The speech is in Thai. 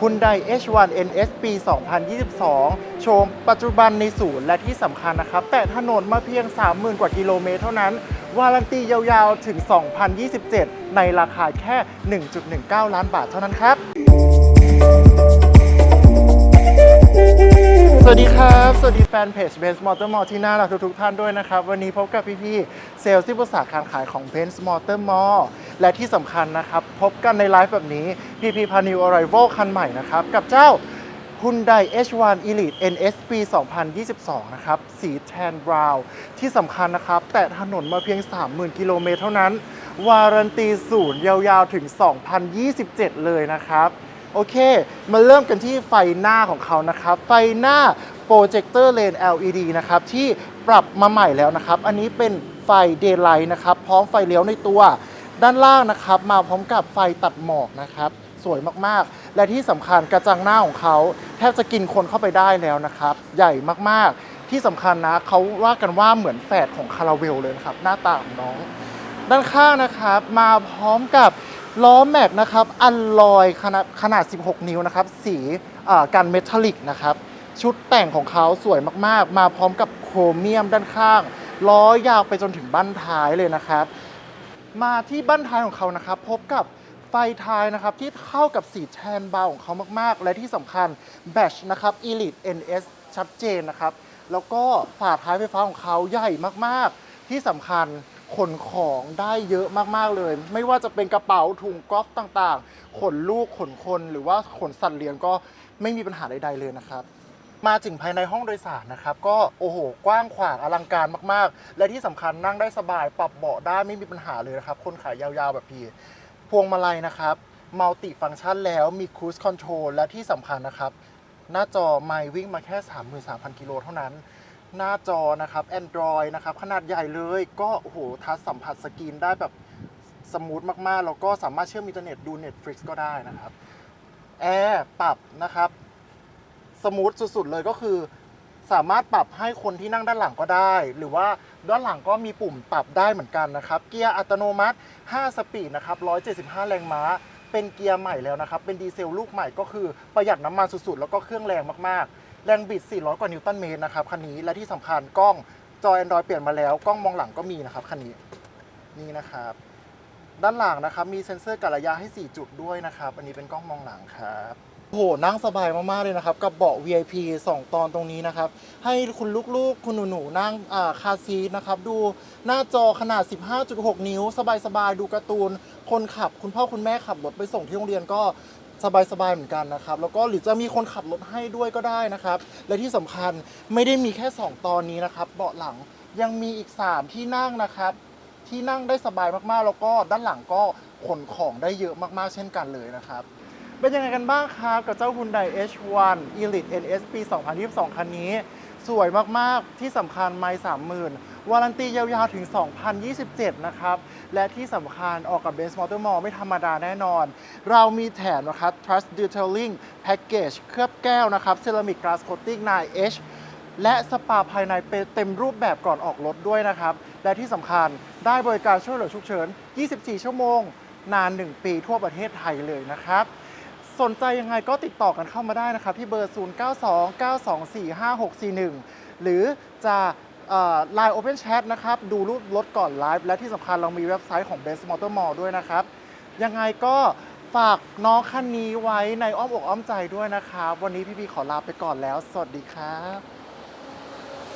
Hyundai H1 NS ปี 2022 โชมปัจจุบันในศูนย์และที่สำคัญนะครับ แต่ถนนมาเพียง 30,000 กว่ากิโลเมตรเท่านั้น วารันตียาวๆ ถึง 2027 ในราคาแค่ 1.19 ล้านบาทเท่านั้นครับ สวัสดีครับ สวัสดีแฟนเพจ Benz Motor Mall ที่น่ารักทุกๆท่านด้วยนะครับ วันนี้พบกับพี่ๆเซลล์ที่ปรึกษาการขายของ Benz Motor Mall และที่สำคัญนะครับ พบกันในไลฟ์แบบนี้ PP p a n e w Arrival คันใหม่นะครับ กับเจ้า Hyundai H1 Elite NS ปี 2022 นะครับ สีแทนบราวน์ที่สำคัญนะครับ แต่ถนนมาเพียง 30,000 กิโลเมตรเท่านั้น วารันตีศูนย์ยาวๆ ถึง 2027 เลยนะครับ โอเค มาเริ่มกันที่ไฟหน้าของเขานะครับ ไฟหน้าโปรเจคเตอร์เลน LED นะครับ ที่ปรับมาใหม่แล้วนะครับ อันนี้เป็นไฟ Daylight นะครับ พร้อมไฟเลี้ยวในตัว ด้านล่างนะครับมาพร้อมกับไฟตัดหมอกนะครับ สวยมากๆ และที่สำคัญกระจังหน้าของเขาแทบจะกินคนเข้าไปได้แล้วนะครับ ใหญ่มากๆ ที่สำคัญนะเขาว่ากันว่าเหมือนแฝดของคาราเวลเลยนะครับ หน้าตาของน้อง ด้านข้างนะครับมาพร้อมกับล้อแม็กนะครับอัลลอยขนาดขนาด 16 นิ้วนะครับ สีอ่ากันเมทัลลิกนะครับ ชุดแต่งของเขาสวยมากๆ มาพร้อมกับโครเมียมด้านข้าง ล้อยาวไปจนถึงบั้นท้ายเลยนะครับ มาที่บั้นท้ายของเขานะครับ พบกับไฟท้ายนะครับ ที่เข้ากับสีแทนเบาของเขามาก ๆ และที่สำคัญแบชนะครับ Elite NS ชัดเจนนะครับ แล้วก็ฝาท้ายไฟฟ้าของเขาใหญ่มากๆ ที่สำคัญขนของได้เยอะมากๆเลย ไม่ว่าจะเป็นกระเป๋าถุงกอล์ฟต่างๆ ขนลูกขนคน หรือว่าขนสัตว์เลี้ยงก็ไม่มีปัญหาใดๆเลยนะครับ มาถึงภายในห้องโดยสารนะครับ ก็โอ้โห กว้างขวางอลังการมากๆ และที่สำคัญนั่งได้สบายปรับเบาะได้ไม่มีปัญหาเลยนะครับ คนขายยาวๆแบบพี่ พวงมาลัยนะครับมัลติฟัง c t ชันแล้วมีค u ู s e คอนโทรลและที่สำคัญนะครับ หน้าจอไม่วิ่งมาแค่ 33,000 กิโลเท่านั้น หน้าจอนะครับ Android นะครับ ขนาดใหญ่เลยก็โอ้โหทัชสัมผัสสกรีนได้แบบสมูทมากๆ แล้วก็สามารถเชื่อมอินเทอร์เน็ตดู Netflix ก็ได้นะครับแอร์ปรับนะครับ มูทสุดๆเลยก็คือ สามารถปรับให้คนที่นั่งด้านหลังก็ได้ หรือว่าด้านหลังก็มีปุ่มปรับได้เหมือนกันนะครับ เกียร์อัตโนมัติ 5 สปีดนะครับ 175 แรงม้า เป็นเกียร์ใหม่แล้วนะครับ เป็นดีเซลลูกใหม่ก็คือประหยัดน้ำมันสุดๆ แล้วก็เครื่องแรงมากๆ แรงบิด 400 กว่านิวตันเมตรนะครับคันนี้ และที่สำคัญกล้องจอ Android เปลี่ยนมาแล้ว กล้องมองหลังก็มีนะครับคันนี้ นี่นะครับ ด้านหลังนะครับมีเซ็นเซอร์กะระยะให้ 4 จุดด้วยนะครับ อันนี้เป็นกล้องมองหลังครับ โอ้โหนั่งสบายมากๆเลยนะครับ กับเบาะ VIP 2 ตอนตรงนี้นะครับ ให้คุณลูกๆ คุณหนูๆนั่งอ่าคาซีทนะครับ ดูหน้าจอขนาด 15.6 นิ้ว สบายๆ ดูการ์ตูน คนขับ คุณพ่อคุณแม่ขับรถไปส่งที่โรงเรียนก็สบายๆ เหมือนกันนะครับ แล้วก็หรือจะมีคนขับรถให้ด้วยก็ได้นะครับ และที่สำคัญไม่ได้มีแค่ 2 ตอนนี้นะครับ เบาะหลังยังมีอีก 3 ที่นั่งนะครับ ที่นั่งได้สบายมากๆ แล้วก็ด้านหลังก็ขนของได้เยอะมากๆ เช่นกันเลยนะครับ เป็นยังไงกันบ้างครับกับเจ้า Hyundai H1 Elite NS ปี 2022 คันนี้ สวยมาก ๆ ที่สำคัญไม่30,000 วารันตียาว ๆ ถึง 2027 นะครับ และที่สำคัญออกกับ Benz Motor Mall ไม่ธรรมดาแน่นอน เรามีแถมนะครับ Trust Detailing Package เคลือบแก้วนะครับ Ceramic Glass Coating 9H และสปาภายในเป็นเต็มรูปแบบก่อนออกรถด้วยนะครับ และที่สำคัญได้บริการช่วยเหลือฉุกเฉิน 24 ชั่วโมง นาน 1 ปีทั่วประเทศไทยเลยนะครับ สนใจยังไงก็ติดต่อกันเข้ามาได้นะครับที่เบอร์ 0929245641 หรือจะไลน์ Open Chat นะครับ ดูรูปรถก่อนไลฟ์ และที่สำคัญเรามีเว็บไซต์ของ Best Motor Mall ด้วยนะครับ ยังไงก็ฝากน้องคันนี้ไว้ในอ้อมอกอ้อมใจด้วยนะครับ วันนี้พี่พีขอลาไปก่อนแล้ว สวัสดีครับ